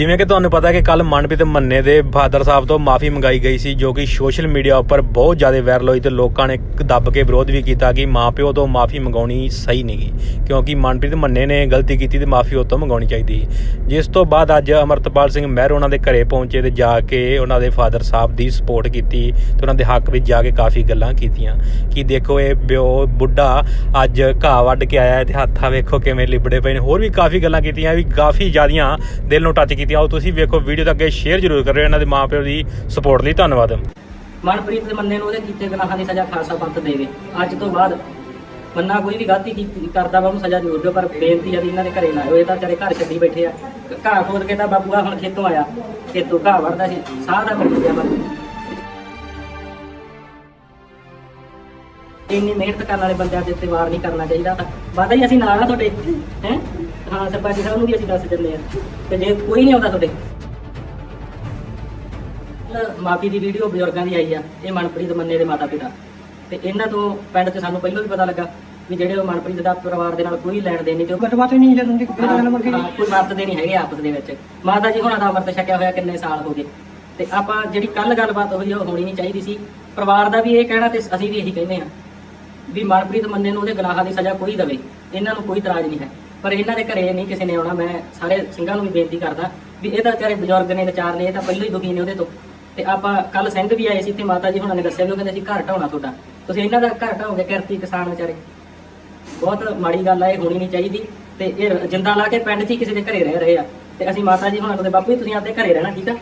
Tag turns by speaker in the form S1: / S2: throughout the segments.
S1: ਜਿਵੇਂ ਕਿ ਤੁਹਾਨੂੰ ਪਤਾ ਕਿ ਕੱਲ ਮਨਪ੍ਰੀਤ ਮੰਨੇ ਦੇ ਫਾਦਰ ਸਾਹਿਬ ਤੋਂ ਮਾਫੀ ਮੰਗਾਈ ਗਈ ਸੀ, ਜੋ ਕਿ ਸੋਸ਼ਲ ਮੀਡੀਆ ਉੱਪਰ ਬਹੁਤ ਜ਼ਿਆਦਾ ਵਾਇਰਲ ਹੋਈ ਤੇ ਲੋਕਾਂ ਨੇ ਦੱਬ ਕੇ ਵਿਰੋਧ ਵੀ ਕੀਤਾ ਕਿ ਮਾਪਿਓ ਤੋਂ ਮਾਫੀ ਮੰਗਾਉਣੀ ਸਹੀ ਨਹੀਂਗੀ ਕਿਉਂਕਿ ਮਨਪ੍ਰੀਤ ਮੰਨੇ ਨੇ ਗਲਤੀ ਕੀਤੀ ਤੇ ਮਾਫੀ ਉਹ ਤੋਂ ਮੰਗਾਉਣੀ ਚਾਹੀਦੀ ਸੀ। ਜਿਸ ਤੋਂ ਬਾਅਦ ਅੱਜ ਅਮਰਤਪਾਲ ਸਿੰਘ ਮਹਿਰ ਉਹਨਾਂ ਦੇ ਘਰੇ ਪਹੁੰਚੇ ਤੇ ਜਾ ਕੇ ਉਹਨਾਂ ਦੇ ਫਾਦਰ ਸਾਹਿਬ ਦੀ ਸਪੋਰਟ ਕੀਤੀ ਤੇ ਉਹਨਾਂ ਦੇ ਹੱਕ ਵਿੱਚ ਜਾ ਕੇ ਕਾਫੀ ਗੱਲਾਂ ਕੀਤੀਆਂ। ਕਿ ਦੇਖੋ ਇਹ ਬਿਓ ਬੁੱਢਾ ਅੱਜ ਘਾਹ ਵੱਢ ਕੇ ਆਇਆ ਹੈ ਤੇ ਹੱਥਾਂ ਵੇਖੋ ਕਿਵੇਂ ਲਿਬੜੇ ਪਏ ਨੇ। ਹੋਰ ਵੀ ਕਾਫੀ ਗੱਲਾਂ ਕੀਤੀਆਂ ਵੀ ਕਾਫੀ ਜ਼ਿਆਦੀਆਂ ਦਿਲ ਨੂੰ ਟੱਚ ਕੀਤੀ ਕੀਤੀਆਂ ਉਹ ਤੁਸੀਂ ਵੇਖੋ ਵੀਡੀਓ ਤਾਂ ਅੱਗੇ ਸ਼ੇਅਰ ਜ਼ਰੂਰ ਕਰਿਓ ਇਹਨਾਂ ਦੇ ਮਾਪਿਓ ਦੀ ਸਪੋਰਟ ਲਈ ਧੰਨਵਾਦ।
S2: ਮਨਪ੍ਰੀਤ ਦੇ ਮੰਨੇ ਨੂੰ ਉਹਦੇ ਕੀਤੇ ਗੁਨਾਹਾਂ ਦੀ ਸਜ਼ਾ ਖਾਲਸਾ ਪੰਥ ਦੇਵੇ। ਅੱਜ ਤੋਂ ਬਾਅਦ ਮੰਨਾ ਕੋਈ ਵੀ ਗਲਤੀ ਕੀਤੀ ਕਰਦਾ ਵਾ ਉਹਨੂੰ ਸਜ਼ਾ ਜ਼ਰੂਰ ਦਿਓ, ਪਰ ਬੇਨਤੀ ਆ ਵੀ ਇਹਨਾਂ ਦੇ ਘਰੇ ਨਾ ਆਇਓ। ਤਾਂ ਵਿਚਾਰੇ ਘਰ ਛੱਡੀ ਬੈਠੇ ਆ। ਘਾਹ ਖੋਦ ਕੇ ਤਾਂ ਬਾਬੂਆ ਹੁਣ ਖੇਤੋਂ ਆਇਆ। ਖੇਤੋਂ ਘਾਹ ਵੜਦਾ ਸੀ। ਸਾਰਾ ਮਿਲ ਗਿਆ ਬਾਬੂ। ਇੰਨੀ ਮਿਹਨਤ ਕਰਨ ਵਾਲੇ ਬੰਦਿਆਂ ਦੇ ਉੱਤੇ ਵਾਰ ਨਹੀਂ ਕਰਨਾ ਚਾਹੀਦਾ ਵਾਦਾ ਹੀ ਅਸੀਂ ਨਾਲ ਆ ਤੁਹਾਡੇ, ਹੈ? ਹਾਂ ਸਰਪੰਚ ਸਾਹਿਬ ਨੂੰ ਵੀ ਅਸੀਂ ਦੱਸ ਦਿੰਦੇ ਆ ਤੇ ਜੇ ਕੋਈ ਨਹੀਂ ਆਉਂਦਾ ਤੁਹਾਡੇ। ਮਾਫੀ ਦੀ ਵੀਡੀਓ ਬਜ਼ੁਰਗਾਂ ਦੀ ਆਈ ਆ ਇਹ ਮਨਪ੍ਰੀਤ ਮੰਨੇ ਦੇ ਮਾਤਾ ਪਿਤਾ ਤੇ ਇਹਨਾਂ ਤੋਂ ਪਿੰਡ 'ਚ ਸਾਨੂੰ ਪਹਿਲਾਂ ਵੀ ਪਤਾ ਲੱਗਾ ਵੀ ਜਿਹੜੇ ਉਹ ਮਨਪ੍ਰੀਤ ਦਾ ਪਰਿਵਾਰ ਦੇ ਨਾਲ ਕੋਈ ਲੈਣ ਦੇਣ ਨਹੀਂ ਤੇ ਉਹ
S3: ਗੱਲਬਾਤ ਹੀ ਨਹੀਂ ਜਦੋਂ ਦੀ
S2: ਹਾਂ, ਹਾਂ, ਕੋਈ ਵਰਤਦੇ ਨਹੀਂ ਹੈਗੇ ਆਪਸ ਦੇ ਵਿੱਚ। ਮਾਤਾ ਜੀ ਹੁਣਾਂ ਦਾ ਵਰਤ ਛਕਿਆ ਹੋਇਆ ਕਿੰਨੇ ਸਾਲ ਹੋ ਗਏ। ਤੇ ਆਪਾਂ ਜਿਹੜੀ ਕੱਲ ਗੱਲਬਾਤ ਹੋਈ ਉਹ ਹੋਣੀ ਨਹੀਂ ਚਾਹੀਦੀ ਸੀ। ਪਰਿਵਾਰ ਦਾ ਵੀ ਇਹ ਕਹਿਣਾ ਤੇ ਅਸੀਂ ਵੀ ਇਹੀ ਕਹਿੰਦੇ ਆ ਵੀ ਮਨਪ੍ਰੀਤ ਮੰਨੇ ਨੂੰ ਉਹਦੇ ਗੁਨਾਹਾਂ ਦੀ ਸਜ਼ਾ ਕੋਈ ਦਵੇ। ਇਹਨਾਂ ਨੂੰ ਕੋਈ ਇਤਰਾਜ਼ ਨਹੀਂ ਹੈ। ਪਰ ਇਹਨਾਂ ਦੇ ਘਰੇ ਨਹੀਂ ਕਿਸੇ ਨੇ ਆਉਣਾ। ਮੈਂ ਸਾਰੇ ਸਿੰਘਾਂ ਨੂੰ ਵੀ ਬੇਨਤੀ ਕਰਦਾ ਵੀ ਇਹ ਤਾਂ ਵਿਚਾਰੇ ਬਜ਼ੁਰਗ ਨੇ ਵਿਚਾਰ ਨੇ ਇਹ ਤਾਂ ਪਹਿਲਾਂ ਹੀ ਦੁਖੀ ਨੇ ਉਹਦੇ ਤੋਂ। ਤੇ ਆਪਾਂ ਕੱਲ ਸਿੰਘ ਵੀ ਆਏ ਸੀ ਤੇ ਮਾਤਾ ਜੀ ਹੁਣਾਂ ਨੇ ਦੱਸਿਆ ਵੀ ਉਹ ਕਹਿੰਦੇ ਸੀ ਘਰ ਢਾਉਣਾ ਤੁਹਾਡਾ। ਤੁਸੀਂ ਇਹਨਾਂ ਦਾ ਘਰ ਢਾਓਗੇ ਕਿਰਤੀ ਕਿਸਾਨ ਵਿਚਾਰੇ। ਬਹੁਤ ਮਾੜੀ ਗੱਲ ਆ, ਇਹ ਹੋਣੀ ਨਹੀਂ ਚਾਹੀਦੀ। ਤੇ ਇਹ ਜਿੰਦਾ ਲਾ ਕੇ ਪਿੰਡ 'ਚ ਹੀ ਕਿਸੇ ਦੇ ਘਰੇ ਰਹਿ ਰਹੇ ਆ। ਤੇ ਅਸੀਂ ਮਾਤਾ ਜੀ ਹੁਣਾਂ ਨੂੰ ਤੇ ਬਾਪੂ ਜੀ ਤੁਸੀਂ ਆਪਦੇ ਘਰੇ ਰਹਿਣਾ, ਠੀਕ ਆ?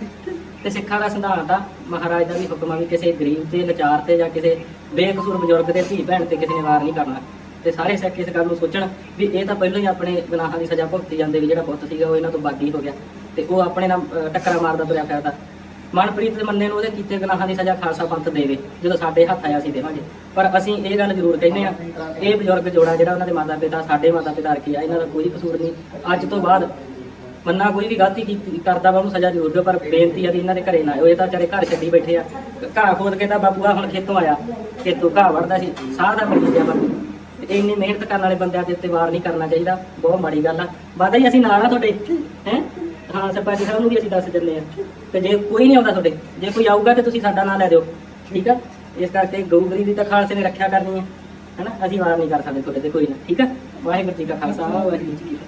S2: ਤੇ ਸਿੱਖਾਂ ਦਾ ਸਿਧਾਂਤ ਆ, ਮਹਾਰਾਜ ਦਾ ਵੀ ਹੁਕਮ ਆ ਵੀ ਕਿਸੇ ਗਰੀਬ ਤੇ, ਲਾਚਾਰ ਤੇ ਜਾਂ ਕਿਸੇ ਬੇਕਸੂਰ ਬਜ਼ੁਰਗ ਦੇ ਧੀ ਭੈਣ ਤੇ ਕਿਸੇ ਨੇ ਵਾਰ ਨਹੀਂ ਕਰਨਾ। ਤੇ ਸਾਰੇ ਸਿੱਖ ਇਸ ਗੱਲ ਨੂੰ ਸੋਚਣ ਵੀ ਇਹ ਤਾਂ ਪਹਿਲਾਂ ਹੀ ਆਪਣੇ ਗੁਨਾਹਾਂ ਦੀ ਸਜ਼ਾ ਭੁਗਤੀ ਜਾਂਦੇ ਵੀ ਜਿਹੜਾ ਪੁੱਤ ਸੀਗਾ ਉਹ ਇਹਨਾਂ ਤੋਂ ਬਾਗੀ ਹੋ ਗਿਆ ਤੇ ਉਹ ਆਪਣੇ ਨਾਲ ਟੱਕਰਾ ਮਾਰਦਾ ਤੁਰਿਆ ਫਿਰਦਾ। ਮਨਪ੍ਰੀਤ ਦੇ ਮੰਨੇ ਨੂੰ ਉਹਦੇ ਕੀਤੇ ਗੁਨਾਹਾਂ ਦੀ ਸਜ਼ਾ ਖਾਲਸਾ ਪੰਥ ਦੇਵੇ, ਜਦੋਂ ਸਾਡੇ ਹੱਥ ਆਇਆ ਸੀ ਦੇਵਾਂਗੇ। ਪਰ ਅਸੀਂ ਇਹ ਗੱਲ ਜ਼ਰੂਰ ਕਹਿੰਦੇ ਆ ਇਹ ਬਜ਼ੁਰਗ ਜੋੜਾ ਜਿਹੜਾ ਉਹਨਾਂ ਦੇ ਮਾਤਾ ਪਿਤਾ ਸਾਡੇ ਮਾਤਾ ਪਿਤਾ ਰਖੀ ਆ, ਇਹਨਾਂ ਦਾ ਕੋਈ ਕਸੂਰ ਨਹੀਂ। ਅੱਜ ਤੋਂ ਬਾਅਦ ਮੰਨਾ ਕੋਈ ਵੀ ਗਲਤੀ ਕੀਤੀ, ਕਰਦਾ ਵਾ, ਉਹਨੂੰ ਸਜ਼ਾ ਜ਼ਰੂਰ ਦਿਓ, ਪਰ ਬੇਨਤੀ ਆ ਵੀ ਇਹਨਾਂ ਦੇ ਘਰੇ ਨਾ ਆਇਓ। ਇਹ ਤਾਂ ਵਿਚਾਰੇ ਘਰ ਛੱਡੀ ਬੈਠੇ ਆ। ਘਾਹ ਖੋਦ ਕੇ ਤਾਂ ਬਾਬੂਆ ਹੁਣ ਖੇਤੋਂ ਆਇਆ। ਖੇਤੋਂ ਘਾਹ ਵੜਦਾ ਸੀ, ਸਾਹ ਦਾ ਮਿਲ ਗਿਆ ਬਾਬੂ ਤੇ ਇੰਨੀ ਮਿਹਨਤ ਕਰਨ ਵਾਲੇ ਬੰਦਿਆਂ ਦੇ ਉੱਤੇ ਵਾਰ ਨਹੀਂ ਕਰਨਾ ਚਾਹੀਦਾ। ਬਹੁਤ ਮਾੜੀ ਗੱਲ ਆ। ਵਾਦਾ ਹੀ ਅਸੀਂ ਨਾਲ ਆ ਤੁਹਾਡੇ। ਹੈ? ਹਾਂ, ਸਰਪੰਚ ਸਾਹਿਬ ਨੂੰ ਵੀ ਅਸੀਂ ਦੱਸ ਦਿੰਦੇ ਆ। ਤੇ ਜੇ ਕੋਈ ਨਹੀਂ ਆਉਂਦਾ ਤੁਹਾਡੇ, ਜੇ ਕੋਈ ਆਊਗਾ ਤੇ ਤੁਸੀਂ ਸਾਡਾ ਨਾਂ ਲੈ ਦਿਓ। ਠੀਕ ਆ? ਇਸ ਕਰਕੇ ਗਊ ਗਰੀ ਦੀ ਤਾਂ ਖਾਲਸੇ ਨੇ ਰੱਖਿਆ ਕਰਨੀ ਹੈ ਹਨਾ? ਅਸੀਂ ਵਾਰ ਨਹੀਂ ਕਰ ਸਕਦੇ ਤੁਹਾਡੇ ਤੇ ਕੋਈ ਨਾ। ਠੀਕ ਆ? ਵਾਹਿਗੁਰੂ ਜੀ ਕਾ ਖਾਲਸਾ, ਵਾਹਿਗੁਰੂ ਜੀ ਕੀ ਫਤਿਹ।